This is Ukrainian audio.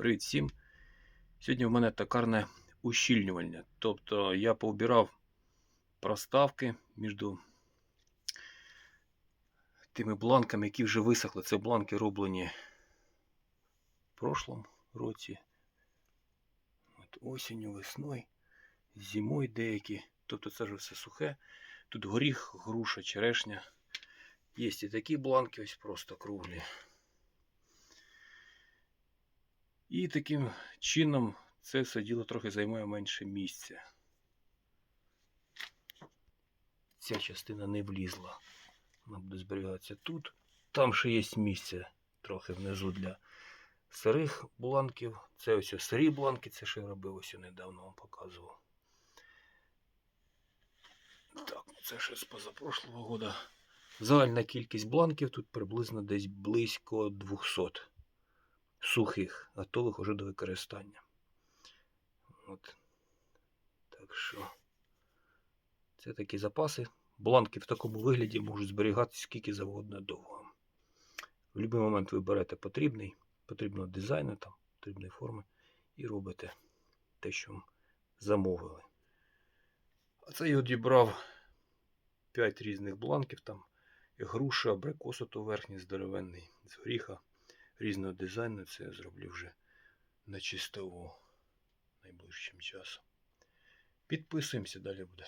Привіт всім! Сьогодні в мене токарне ущільнювання. Тобто я поубирав проставки між тими бланками, які вже висохли. Це бланки роблені в прошлому році. От осінню, весною, зимою деякі. Тобто це вже все сухе. Тут горіх, груша, черешня. Є і такі бланки, ось просто круглі. І таким чином це все діло трохи займає менше місця. Ця частина не влізла. Вона буде зберігатися тут. Там ще є місце трохи внизу для сирих бланків. Це ось сирі бланки, це ще робив ось недавно вам показував. Так, це ще з позапрошлого года. Загальна кількість бланків тут приблизно десь близько 200 сухих, готових уже до використання. От. Так що це такі запаси. Бланки в такому вигляді можуть зберігатися скільки завгодно довго. В будь-який момент ви берете потрібний, потрібного дизайну, там, потрібної форми і робите те, що вам замовили. А це я одібрав 5 різних бланків там. Груша, абрикос ото верхній здоровенний, з горіха різного дизайну. Це я зроблю вже на чистову найближчим часом. Підписуємося, далі буде.